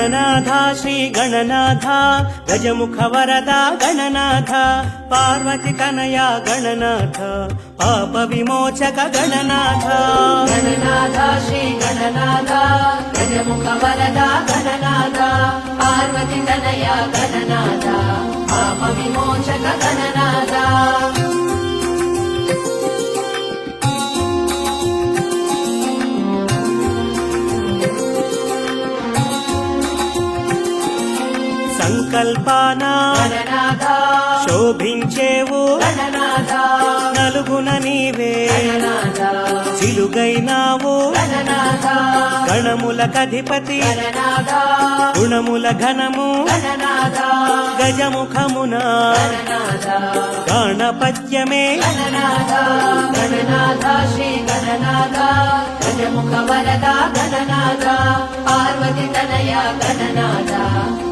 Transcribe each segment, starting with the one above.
गणनाथ श्री गणनाथ गजमुख वरदा गणनाथ पार्वती तनया गणनाथ पाप विमोचक गणनाथ। गणनाथ श्री गणनाथ गजमुख वरदा गणनाथ पार्वती तनया गणनाथ पाप विमोचक गणनाथ గణనాథ. శోభించేవు నలుగున నీవే చిలుగైనావు గణనాథ. గణములకధిపతి గణనాథ. గుణముల ఘనము గజముఖమున గణపత్యమే గణనాథ. శ్రీ గణనాథ. గజముఖ వరద గణనాథ. పార్వతి తనయ గణనాథ.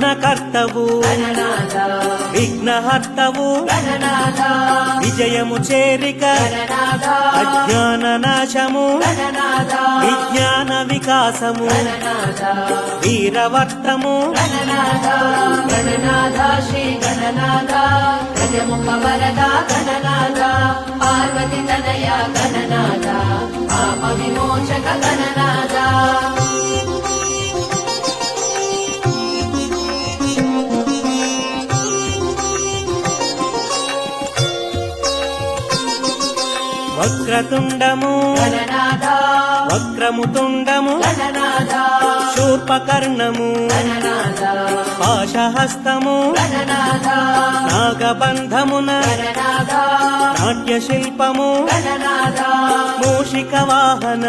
విఘ్నకర్తవు విఘ్నహర్తవు విజయము చేరిక అజ్ఞాన నాశము విజ్ఞాన వికాసము వీరవర్తము గణనాథ గణనాథ శ్రీ గణనాథ గజముఖ వరద గణనాథ పార్వతి తనయ గణనాథ పాప విమోచక గణనాథ వక్రతుండము. వక్రముతుండము. శూర్పకర్ణము. పాశహస్తము. నాగబంధమున. నాట్యశిల్పము. మూషిక వాహన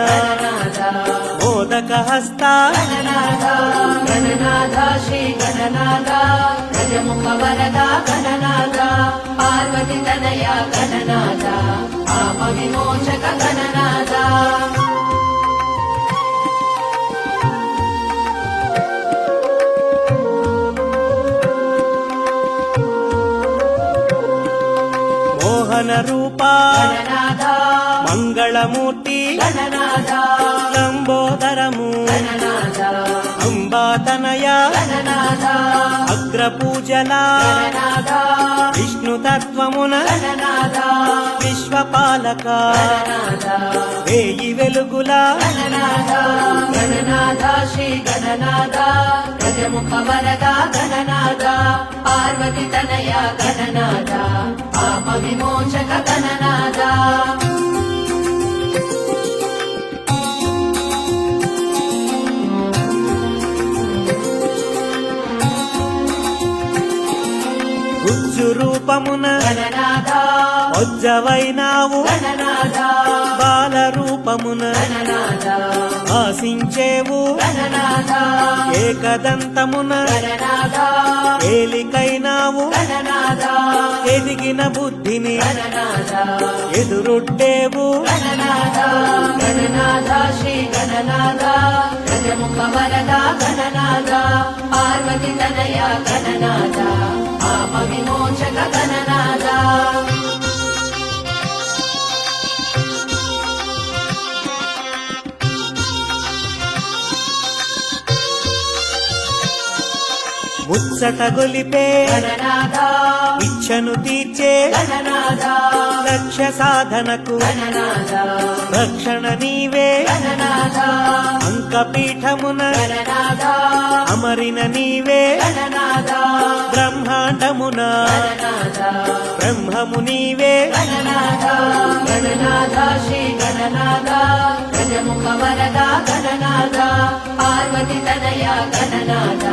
మోదక హస్త గణనాథ శ్రీ గణనాథ. గజముఖ వరద గణనాథ. పార్వతి తనయ గణనాథ పాప విమోచక గణనాథ మోహన రూప మంగళమూర్తి గణనాథ లంబోదరము గణనాథ గణనాథ. అగ్రపూజల విష్ణుతత్వమున? విశ్వపాలక? వేయి వెలుగుల? గణనాథ. గణనాథ శ్రీ గణనాథ. గజముఖ వరద గణనాథ. పార్వతి తనయ గణనాథ. పాప విమోచక గణనాథ. గుంజు రూపమున వజ్జవైనావు బాల రూపమున ఆశించేవు. ఏకదంతమున ఏలికైనావు. ఎదిగిన బుద్ధిని ఎదురుట్టేవు గణనాథ శ్రీ గణనాథ గజముఖ వరద గణనాథ పార్వతి తనయ గణనాథ పాప విమోచక గణనాథ. ముచ్చట గొలిపే గణనాథ ఇచ్చను తీర్చ గణనాథ లక్ష్య సాధనకు రక్షణ నీవే. అంకపీఠమున అమరిన నీవే. బ్రహ్మాండమున బ్రహ్మము నీవే. గణనాథ గణనాథ శ్రీ గణనాథ గజముఖ వరద గణనాథ పార్వతి తనయ గణనాథ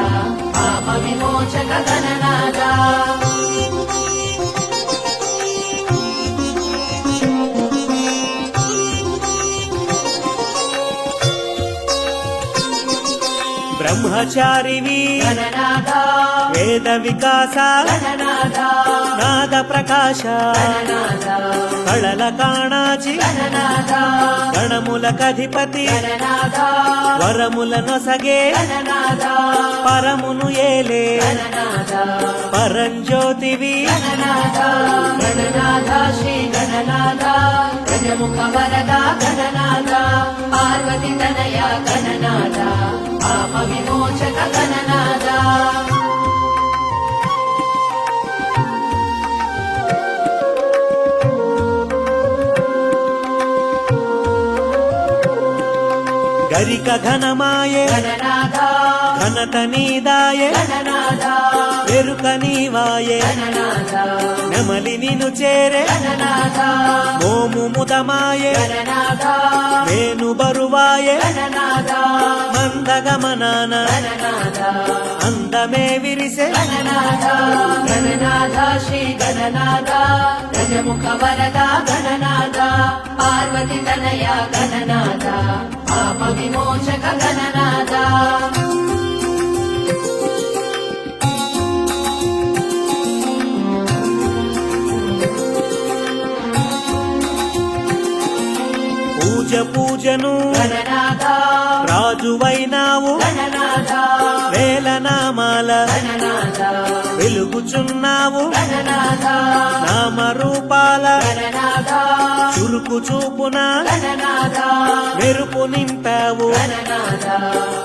పాప విమోచక గణనాథ బ్రహ్మచారివి వేద వికాస. నాద ప్రకాశ. కళల కాణాచి. గణములకధిపతి వరముల నొసగే. పరమును ఏలే. పరంజ్యోతివి. గణనాథ. శ్రీ గణనాథ. వరద. గణనాథ. పార్వతి తనయ. గణనాథ. పాప విమోచక గణనాథ గరిక ఘనమాయే ఘనత నీదాయే. గణనాథ వెరుక నీవాయే. నెమలి నిను చేరే. మోము ముదమాయే. వేణు బరువాయే. మందగమనాన. అందమే విరిసే. గణనాథ శ్రీ గణనాథ వరద గణనాథ పార్వతి తనయ గణనాథ పాప విమోచక గణనాథ పూజ పూజను రాజువైనావు. వేల నామాల వెలుగుచున్నావు. నామరూపాల చురుకు చూపున మెరుపు నింపావు.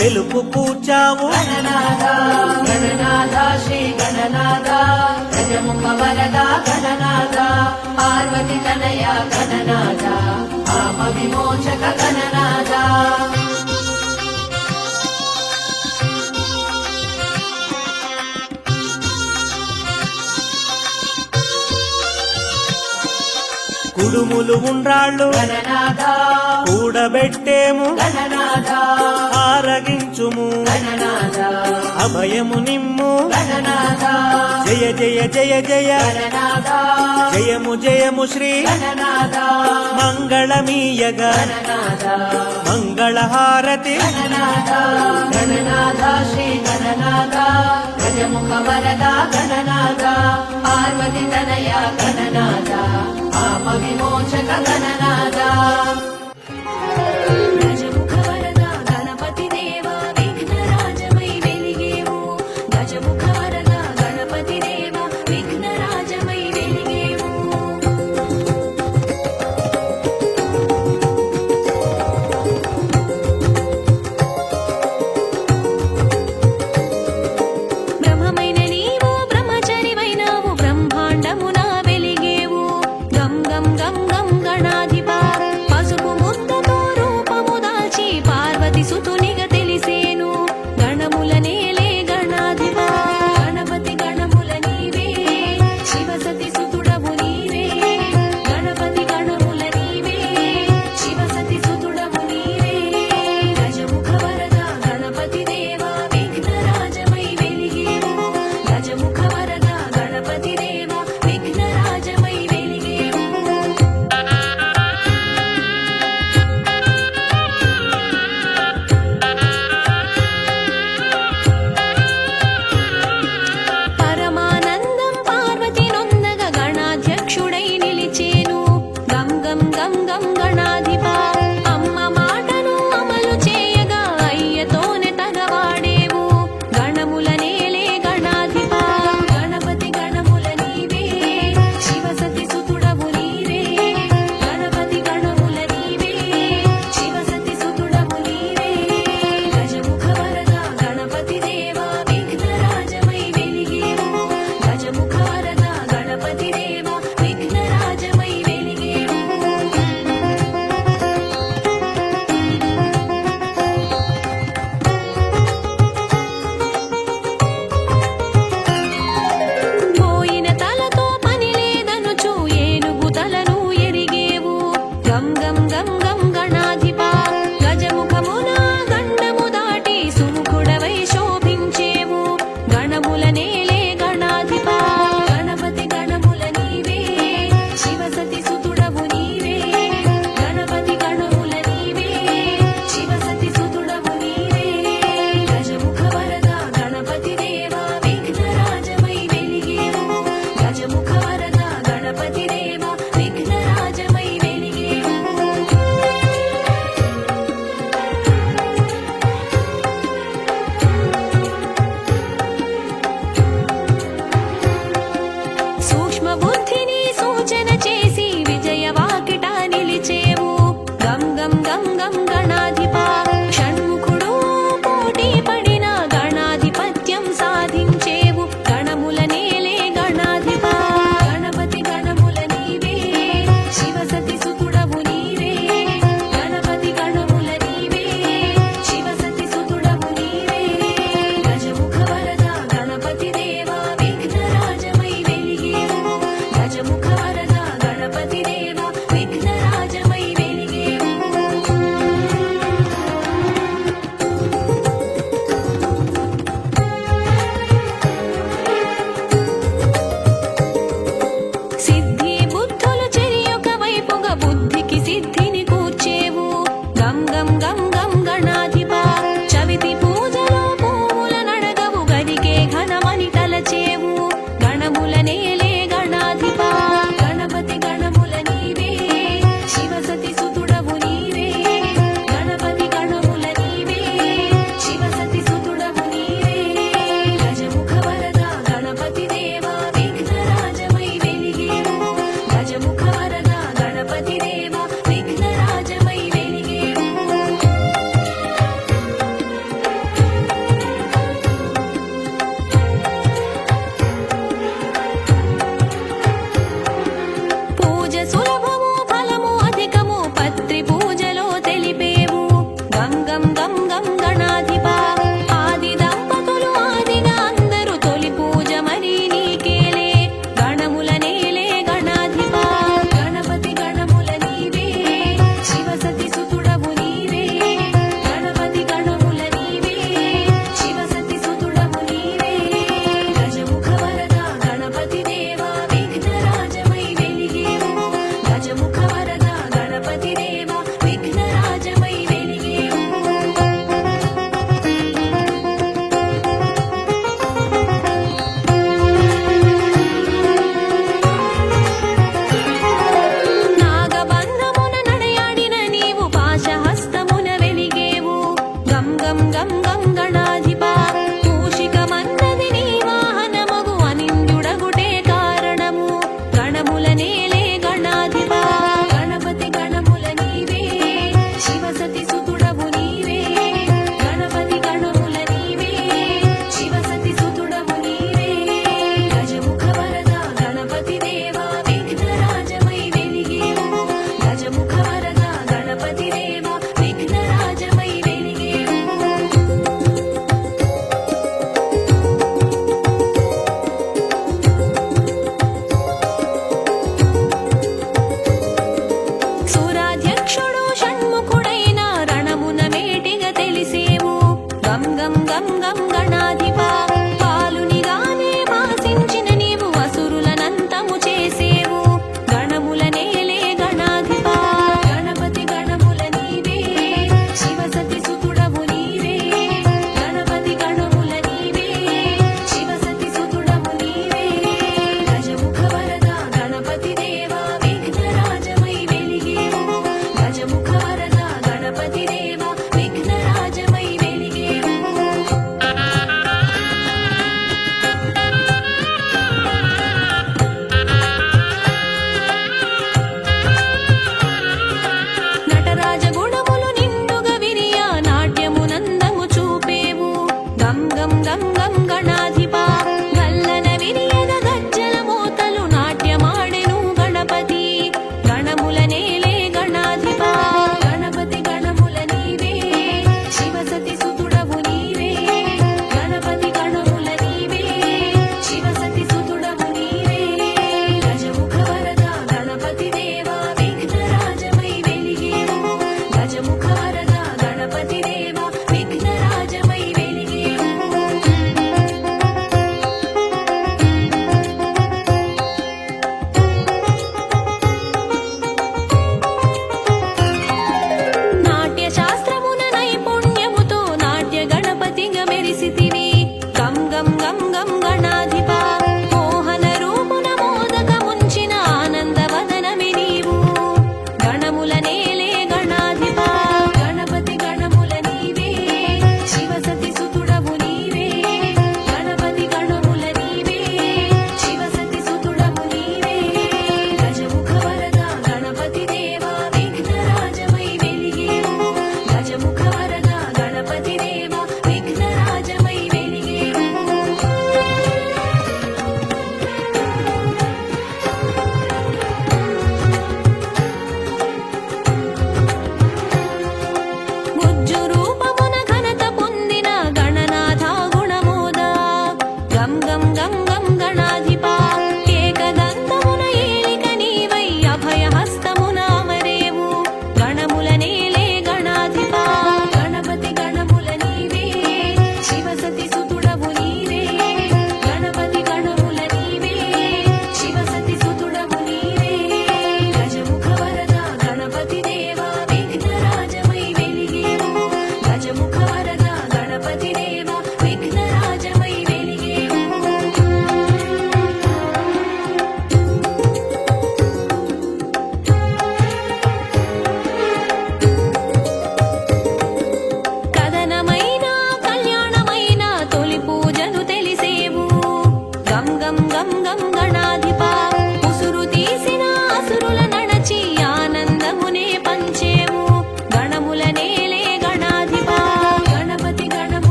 తెలుపు కూర్చావు గణనాథ గణనాథ శ్రీ గణనాథ గజముఖ వరద గణనాథ పార్వతి తనయ గణనాథ పాప విమోచక గణనాథ. కుడుములు ఉండ్రాళ్ళు. కూడబెట్టేము. ఆరగించుము. అభయము నిమ్ము. జయ జయ జయ జయ. జయము జయము శ్రీ. మంగళమీయగ. మంగళహారతి. గణనాథ గణనాథ శ్రీ గణనాథ గజముఖ వరద గణనాథ పార్వతి తనయ గణనాథ విమోచక గణన.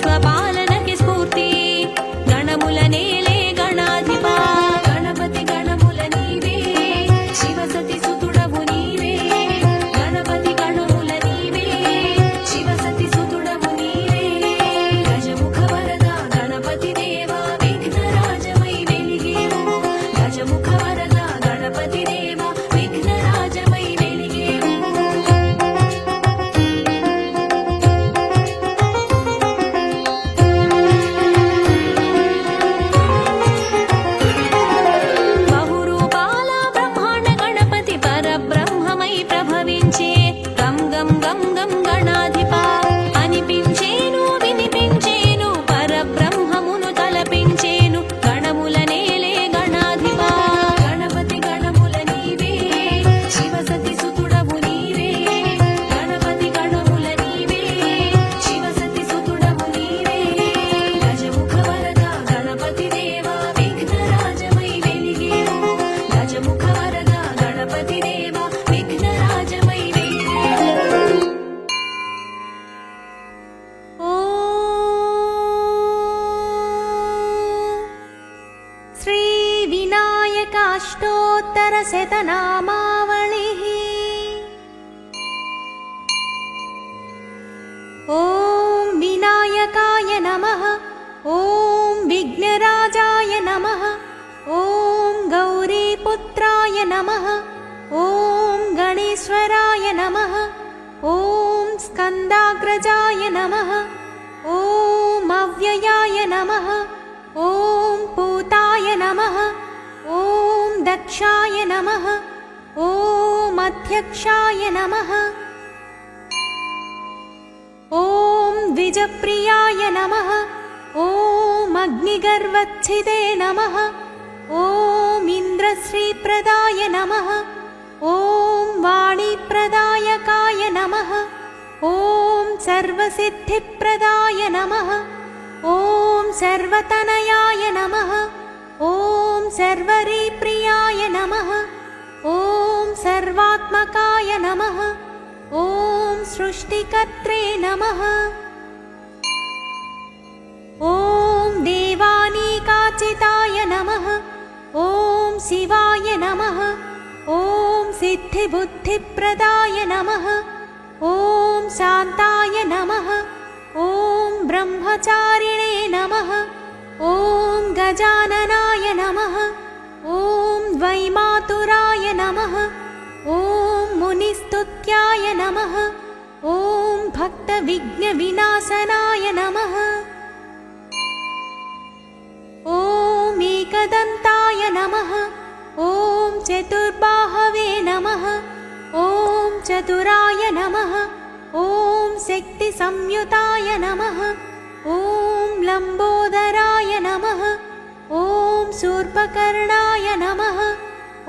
Bye. नमः। ॐ अव्ययाय नमः। ॐ पूताय नमः। ॐ दक्षाय नमः। ॐ अध्यक्षाय नमः। ॐ द्विजप्रियाय नमः। ॐ अग्निगर्वच्छिदे नमः। ॐ इन्द्रश्रीप्रदाय नमः। ॐ वाणीप्रदायकाय नमः। ॐ सर्वसिद्धिप्रदाय नमः। ॐ सर्वतनयाय नमः। ॐ सर्वरीप्रियाय नमः। ॐ सर्वात्मकाय नमः। ॐ सृष्टिकर्त्रे नमः। ॐ देवानीकाचिताय नमः। ॐ शिवाय नमः। ॐ सिद्धिबुद्धिप्रदाय नमः। ॐ शान्ताय नमः। ॐ ब्रह्मचारिणे नमः। ॐ गजाननाय नमः। ॐ द्वैमातुराय नमः। ॐ मुनिस्तुत्याय नमः। ॐ भक्तविघ्नविनाशनाय नमः। ॐ एकदन्ताय नमः। ॐ चतुर्बाहवे नमः। ॐ चतुराय नमः शक्तिसंयुताय नमः। ॐ लम्बोदराय नमः। ॐ शूर्पकर्णाय नमः।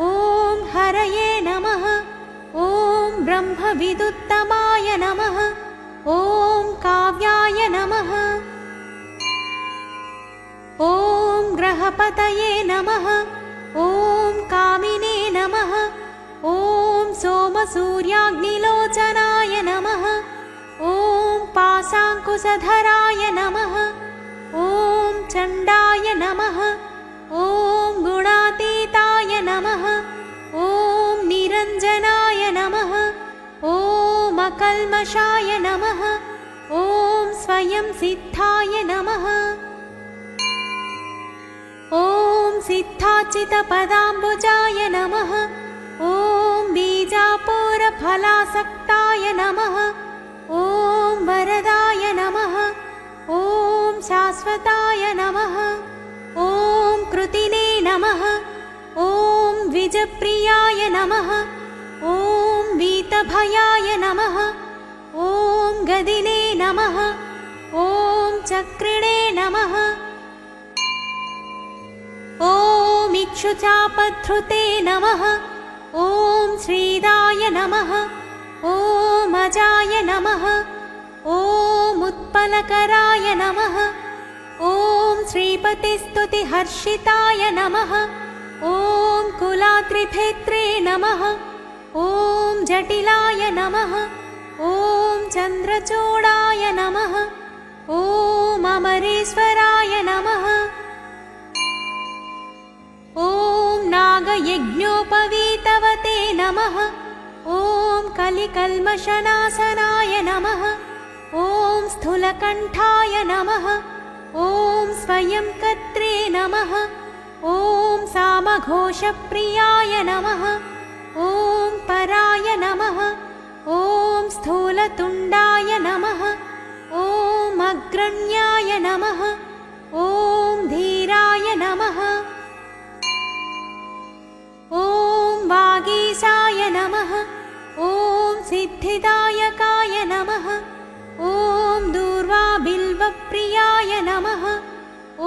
ॐ हरये नमः। ॐ ब्रह्मविदुत्तमाय नमः। ॐ काव्याय नमः। ॐ ग्रहपतये नमः। ॐ कामिने नमः। ॐ सोमसूर्याग्निलोचनाय नमः पाशाङ्कुशधराय नमः। ॐ चण्डाय नमः। ॐ गुणातीताय नमः। ॐ निरञ्जनाय नमः। ॐ अकल्मषाय नमः। ॐ स्वयं सिद्धाय नमः। ॐ सिद्धाचितपदाम्बुजाय नमः। ॐ बीजापुरफलासक्ताय नमः ॐ वरदाय नमः। ॐ शाश्वताय नमः। ॐ कृतिने नमः। ॐ द्विजप्रियाय नमः। ॐ वीतभयाय नमः। ॐ गदिने नमः। ॐ चक्रिणे नमः। ॐ इक्षुचापधृते नमः। ॐ श्रीदाय नमः। ॐ अजाय नमः। ॐ उत्पलकराय नमः। ॐ श्रीपतिस्तुतिहर्षिताय नमः। ॐ कुलात्रिभेत्रे नमः। ॐ जटिलाय नमः। ॐ चन्द्रचूडाय नमः। ॐ अमरेश्वराय नमः। ॐ नागयज्ञोपवीतवते नमः ॐ कलिकल्मषनाशनाय नमः। ॐ स्थूलकण्ठाय नमः। ॐ स्वयं कर्त्रे नमः। ॐ सामघोषप्रियाय नमः। ॐ पराय नमः। ॐ स्थूलतुण्डाय नमः। ॐ अग्रण्याय नमः। ॐ धीराय नमः। ॐ वागीशाय नमः ॐ सिद्धिदायकाय नमः। ॐ दूर्वाबिल्वप्रियाय नमः।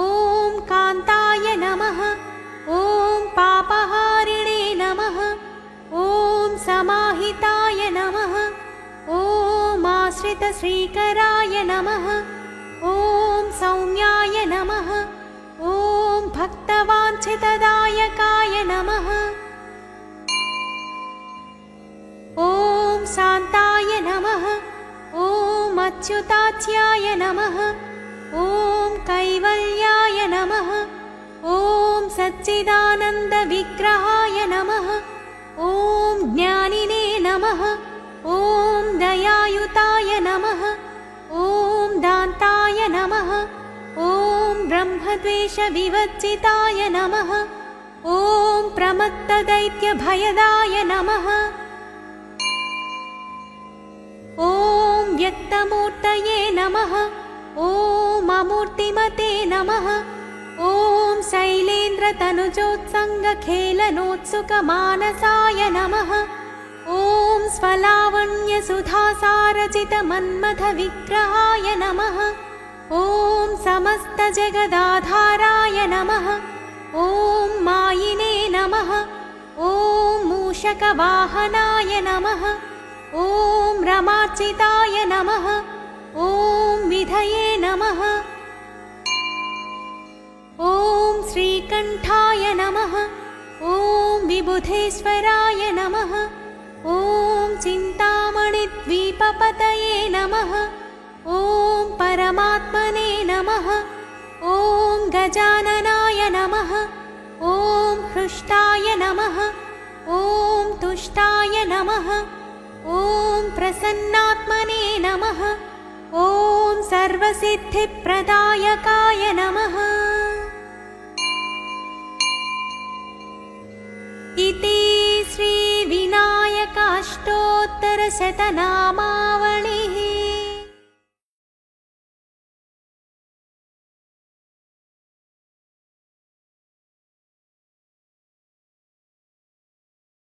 ॐ कान्ताय नमः। ॐ पापहारिणे नमः। ॐ समाहिताय नमः। ॐ आश्रितश्रीकराय नमः। ॐ सौम्याय नमः। ॐ भक्तवाञ्छितदायकाय नमः शान्ताय नमः। ॐ अच्युताच्याय नमः। ॐ कैवल्याय नमः। ॐ सच्चिदानन्दविग्रहाय नमः। ॐ ज्ञानिने नमः। ॐ दयायुताय नमः। ॐ दान्ताय नमः। ॐ ब्रह्मद्वेषविवर्जिताय नमः। ॐ प्रमत्तदैत्यभयदाय नमः व्यक्तमूर्तये नमः। ॐ अमूर्तिमते नमः। ॐ शैलेन्द्रतनुजोत्सङ्गखेलनोत्सुकमानसाय नमः। ॐ स्वलावण्यसुधासारजितमन्मथविग्रहाय नमः। ॐ समस्तजगदाधाराय नमः। ॐ मायिने नमः। ॐ मूषकवाहनाय नमः ॐ रमार्चिताय नमः। ॐ विधये नमः। ॐ श्रीकण्ठाय नमः। ॐ विबुधेश्वराय नमः। ॐ चिन्तामणिद्वीपपतये नमः। ॐ परमात्मने नमः। ॐ गजाननाय नमः। ॐ हृष्टाय नमः। ॐ तुष्टाय नमः ॐ प्रसन्नात्मने नमः। ॐ सर्वसिद्धिप्रदायकाय नमः। इति श्रीविनायकाष्टोत्तरशतनामावलिः